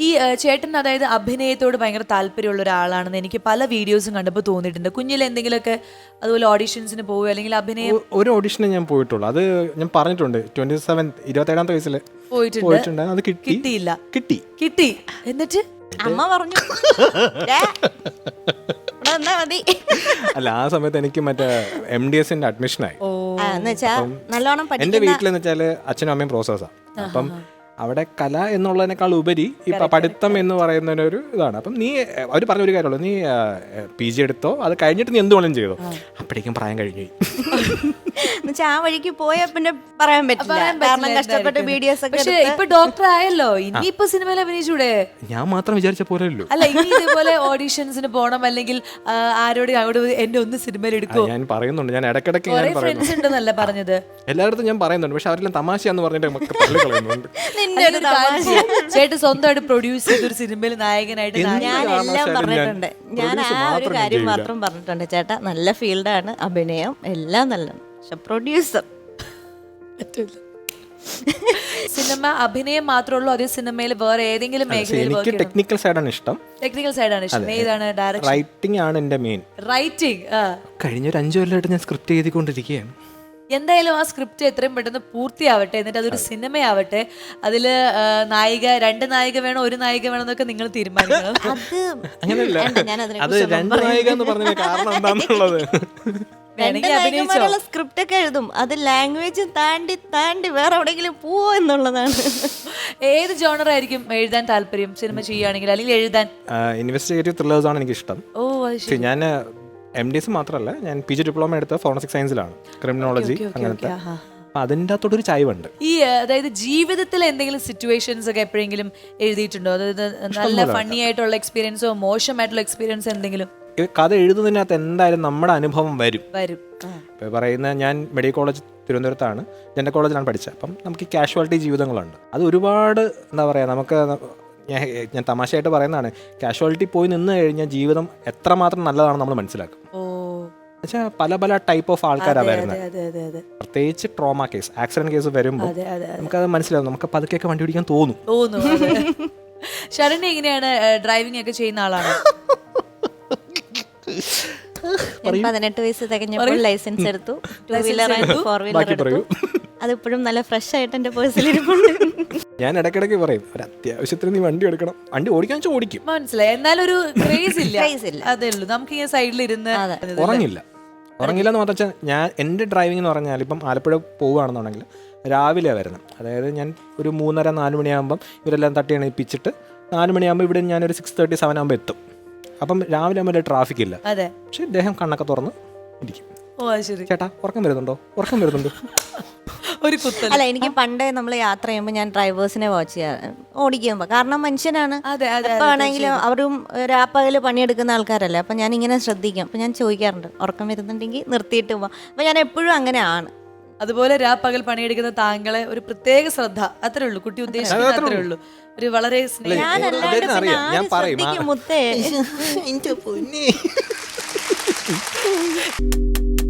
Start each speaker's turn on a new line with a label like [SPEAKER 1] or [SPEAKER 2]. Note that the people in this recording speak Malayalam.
[SPEAKER 1] ഈ ചേട്ടൻ അതായത് അഭിനയത്തോട് ഭയങ്കര താല്പര്യമുള്ള ഒരാളാണെന്ന് എനിക്ക് പല വീഡിയോസും കണ്ടപ്പോൾ തോന്നിയിട്ടുണ്ട്. കുഞ്ഞിൽ എന്തെങ്കിലുമൊക്കെ അതുപോലെ ഓഡിഷൻസിന് പോവുക അല്ലെങ്കിൽ അഭിനയം
[SPEAKER 2] ഒരു ഓഡീഷന് ഞാൻ പോയിട്ടുള്ളൂ. അത് ഞാൻ പറഞ്ഞിട്ടുണ്ട്. ട്വന്റി സെവൻ ഇരുപത്തേഴാമത്തെ വയസ്സിൽ
[SPEAKER 1] പോയിട്ടുണ്ട്.
[SPEAKER 2] അത് കിട്ടി.
[SPEAKER 1] കിട്ടിയില്ല.
[SPEAKER 2] കിട്ടി.
[SPEAKER 1] കിട്ടി. എന്നിട്ട്?
[SPEAKER 3] അമ്മ പറഞ്ഞു. "ദേ, ഇവിടെ
[SPEAKER 2] അല്ല ആ സമയത്ത് എനിക്ക് മറ്റേ എം ഡി എസിന്റെ അഡ്മിഷനായി
[SPEAKER 1] ഓ.
[SPEAKER 3] ആ, വെച്ചാ നല്ലോണം
[SPEAKER 2] എന്റെ
[SPEAKER 3] വീട്ടിൽ
[SPEAKER 2] വീട്ടിലെന്ന് വെച്ചാൽ അച്ഛനും അമ്മയും പ്രോസസ്സാണ് അപ്പം അവിടെ കല എന്നുള്ളതിനേക്കാൾ ഉപരി ഈ പഠിത്തം എന്ന് പറയുന്നതിനൊരു ഇതാണ്. അപ്പം നീ അവർ പറഞ്ഞ ഒരു കാര്യമുള്ളൂ. നീ പി ജി എടുത്തോ? അത് കഴിഞ്ഞിട്ട് നീ എന്ത് വേണമെങ്കിലും ചെയ്തോ? അപ്പോഴേക്കും പ്രായം കഴിഞ്ഞു
[SPEAKER 3] ആ വഴിക്ക് പോയ പിന്നെ പറയാൻ പറ്റില്ല.
[SPEAKER 1] ഇപ്പൊ ഡോക്ടർ ആയല്ലോ ഇനിയിപ്പോ സിനിമയിൽ അഭിനയിച്ചൂടെ?
[SPEAKER 2] ഞാൻ മാത്രം വിചാരിച്ച പോലെയല്ലോ
[SPEAKER 1] അല്ല ഇനി ഇതുപോലെ ഓഡീഷൻസിന് പോണം അല്ലെങ്കിൽ ആരോട് അവിടെ എന്നെ ഒന്ന് സിനിമയിൽ എടുക്കും
[SPEAKER 2] ഞാൻ പറയുന്നുണ്ട്. ഞാൻ പറയുന്നു.
[SPEAKER 1] ഫ്രണ്ട്സ് ഉണ്ടെന്നല്ല പറഞ്ഞത്.
[SPEAKER 2] എല്ലായിടത്തും ഞാൻ പറയുന്നുണ്ട്. പക്ഷെ അവരെല്ലാം തമാശയാന്ന് പറഞ്ഞിട്ട് നമുക്ക് തള്ളി
[SPEAKER 3] ഒരു
[SPEAKER 1] കാര്യം ചേട്ടൻ സ്വന്തമായിട്ട് പ്രൊഡ്യൂസ് ചെയ്ത ഒരു സിനിമയിൽ നായകനായിട്ട്
[SPEAKER 3] ഞാൻ എല്ലാം പറഞ്ഞിട്ടുണ്ട്. ഞാൻ ആ ഒരു കാര്യം മാത്രം പറഞ്ഞിട്ടുണ്ട് ചേട്ടാ. നല്ല ഫീൽഡാണ് അഭിനയം. എല്ലാം നല്ല. പക്ഷെ പ്രൊഡ്യൂസർ
[SPEAKER 1] സിനിമ അഭിനയം മാത്രമുള്ളൂ അതേ സിനിമയിൽ വേറെ ഏതെങ്കിലും മേഖലയിൽ
[SPEAKER 2] എനിക്ക് ടെക്നിക്കൽ സൈഡാണ് ഇഷ്ടം.
[SPEAKER 1] ടെക്നിക്കൽ സൈഡാണ് ഇഷ്ടം. ഏതാണ് ഡയറക്ഷൻ
[SPEAKER 2] റൈറ്റിംഗ് ആണ് എന്റെ മെയിൻ
[SPEAKER 1] റൈറ്റിംഗ്
[SPEAKER 2] കഴിഞ്ഞ ഒരു അഞ്ചു കൊല്ലമായിട്ട് ഞാൻ സ്ക്രിപ്റ്റ് എഴുതിക്കൊണ്ടിരിക്കുകയാണ്.
[SPEAKER 1] എന്തായാലും ആ സ്ക്രിപ്റ്റ് എത്രയും പെട്ടെന്ന് പൂർത്തിയാവട്ടെ എന്നിട്ട് അതൊരു സിനിമയാവട്ടെ അതിൽ നായിക രണ്ട് നായിക വേണോ ഒരു നായിക വേണോ എന്നൊക്കെ നിങ്ങൾ തീരുമാനിക്കണം.
[SPEAKER 3] അത്
[SPEAKER 2] അങ്ങനെയല്ല. അത് രണ്ട് നായിക എന്ന് പറഞ്ഞ കാരണം എന്താണെന്നുള്ളത്
[SPEAKER 3] സ്ക്രിപ്റ്റ് ഒക്കെ എഴുതും. അത് ലാംഗ്വേജ് താണ്ടി താണ്ടി വേറെ എവിടെയെങ്കിലും പോവോ എന്നുള്ളതാണ്.
[SPEAKER 1] ഏത് ജോണർ ആയിരിക്കും എഴുതാൻ താല്പര്യം? സിനിമ ചെയ്യുകയാണെങ്കിൽ അല്ലെങ്കിൽ എഴുതാൻ?
[SPEAKER 2] ഇൻവെസ്റ്റിഗേറ്റീവ് ത്രില്ലേഴ്സ് ആണ് എനിക്ക് ഇഷ്ടം
[SPEAKER 1] ഓ
[SPEAKER 2] ഞാൻ എം ഡി എസ് മാത്രമല്ല ഞാൻ പി ജി ഡിപ്ലോമ എടുത്ത ഫോറൻസിക് സയൻസിലാണ് ക്രിമിനോളജി അങ്ങനത്തെ.
[SPEAKER 1] അതിന്റെ
[SPEAKER 2] അപ്പം അതിന്റെ ചായവുണ്ട്. ചായ്വുണ്ട്
[SPEAKER 1] ഈ അതായത് ജീവിതത്തിൽ എന്തെങ്കിലും സിറ്റുവേഷൻസ് ഒക്കെ എപ്പോഴെങ്കിലും എഴുതിയിട്ടുണ്ടോ? അതായത് നല്ല ഫണ്ണി ആയിട്ടുള്ള എക്സ്പീരിയൻസോ മോശമായിട്ടുള്ള എക്സ്പീരിയൻസ് എന്തെങ്കിലും?
[SPEAKER 2] കഥ എഴുതുന്നതിനകത്ത് എന്തായാലും നമ്മുടെ അനുഭവം വരും.
[SPEAKER 1] വരും.
[SPEAKER 2] ഇപ്പോൾ പറയുന്ന ഞാൻ മെഡിക്കൽ കോളേജ് തിരുവനന്തപുരത്താണ് ജനറൽ കോളേജിലാണ് പഠിച്ചത്. അപ്പം നമുക്ക് കാഷ്വാലിറ്റി ജീവിതങ്ങളുണ്ട്. അത് ഒരുപാട് എന്താ പറയുക നമുക്ക് ഞാൻ ഞാൻ തമാശയായിട്ട് പറയുന്നതാണ് കാഷ്വാലിറ്റി പോയി നിന്ന് കഴിഞ്ഞാൽ ജീവിതം എത്രമാത്രം നല്ലതാണെന്ന് നമ്മൾ മനസ്സിലാക്കും.
[SPEAKER 1] ഓ
[SPEAKER 2] എന്നുവെച്ചാൽ പല പല ടൈപ്പ് ഓഫ് ആൾക്കാരാണ്
[SPEAKER 1] അതെ
[SPEAKER 2] വരുന്നത്.
[SPEAKER 1] അതെ അതെ അതെ
[SPEAKER 2] പ്രത്യേകിച്ച് ട്രോമ കേസ് ആക്സിഡന്റ് കേസ് വരുമ്പോൾ നമുക്കത് മനസ്സിലാവും. നമുക്ക് പതുക്കെയൊക്കെ വണ്ടി ഓടിക്കാൻ തോന്നും.
[SPEAKER 1] ശരണ് അതെ. എങ്ങനെയാണ് ഡ്രൈവിംഗ് ഒക്കെ ചെയ്യുന്ന ആളാണ്?
[SPEAKER 3] ഞാൻ പതിനെട്ട് വയസ്സ് തികഞ്ഞപ്പോൾ ലൈസൻസ് എടുത്തു. Two wheeler four wheeler. എടുത്തു. അതിപ്പോഴും നല്ല ഫ്രഷ് ആയിട്ട് എന്റെ പേഴ്സിൽ ഇരിപ്പുണ്ട്.
[SPEAKER 2] ഞാൻ ഇടയ്ക്കിടയ്ക്ക് പറയും ഒരു അത്യാവശ്യത്തിന് നീ വണ്ടി എടുക്കണം. വണ്ടി ഓടിക്കാൻ വെച്ചാൽ ഓടിക്കും.
[SPEAKER 1] മനസ്സിലായി. എന്നാലും ഒരു ക്രേസ് ഇല്ല. അതേ ഉള്ളൂ. നമുക്ക് ഇങ്ങനെ സൈഡിൽ ഇരുന്ന്
[SPEAKER 2] ഉറങ്ങില്ല. ഉറങ്ങില്ല എന്ന് പറഞ്ഞാൽ ഞാൻ എന്റെ ഡ്രൈവിംഗ് എന്ന് പറഞ്ഞാൽ ഇപ്പം ആലപ്പുഴ പോവുകയാണെന്നുണ്ടെങ്കിൽ രാവിലെ വരണം. അതായത് ഞാൻ ഒരു മൂന്നര നാല് മണിയാകുമ്പം ഇവരെല്ലാം തട്ടി എണീപ്പിച്ചിട്ട് നാല് മണിയാകുമ്പോൾ ഇവിടെ ഞാനൊരു സിക്സ് തേർട്ടി സെവൻ ആകുമ്പോൾ എത്തും. അപ്പം രാവിലെ ആകുമ്പോൾ ട്രാഫിക് ഇല്ല.
[SPEAKER 1] അതെ.
[SPEAKER 2] പക്ഷെ ഇദ്ദേഹം കണ്ണൊക്കെ തുറന്ന് ഇരിക്കും.
[SPEAKER 1] ഓ ശരി.
[SPEAKER 2] ചേട്ടാ ഉറക്കം വരുന്നുണ്ടോ? ഉറക്കം വരുന്നുണ്ടോ.
[SPEAKER 1] ഒരു കുത്തൽ.
[SPEAKER 3] അല്ല എനിക്ക് പണ്ട് നമ്മൾ യാത്ര ചെയ്യുമ്പോൾ ഞാൻ ഡ്രൈവേഴ്സിനെ വാച്ച് ചെയ്യാറ് ഓടിക്കുമ്പോൾ കാരണം മനുഷ്യനാണ്.
[SPEAKER 1] അതെ അതെ
[SPEAKER 3] ആണെങ്കിലും അവരും രാപ്പകൽ പണിയെടുക്കുന്ന ആൾക്കാരല്ലേ. അപ്പം ഞാൻ ഇങ്ങനെ ശ്രദ്ധിക്കും. അപ്പം ഞാൻ ചോദിക്കാറുണ്ട് ഉറക്കം വരുന്നുണ്ടെങ്കിൽ നിർത്തിയിട്ട് പോവാം. അപ്പം ഞാൻ എപ്പോഴും അങ്ങനെയാണ്
[SPEAKER 1] അതുപോലെ രാപ്പകൽ പണിയെടുക്കുന്ന താങ്കളെ ഒരു പ്രത്യേക ശ്രദ്ധ. അത്രേ ഉള്ളൂ. കുട്ടി ഉദ്ദേശിക്കുന്നത് അത്രേ ഉള്ളൂ. ഒരു വളരെ.
[SPEAKER 2] ഞാൻ പറയും.
[SPEAKER 3] മുത്തേ?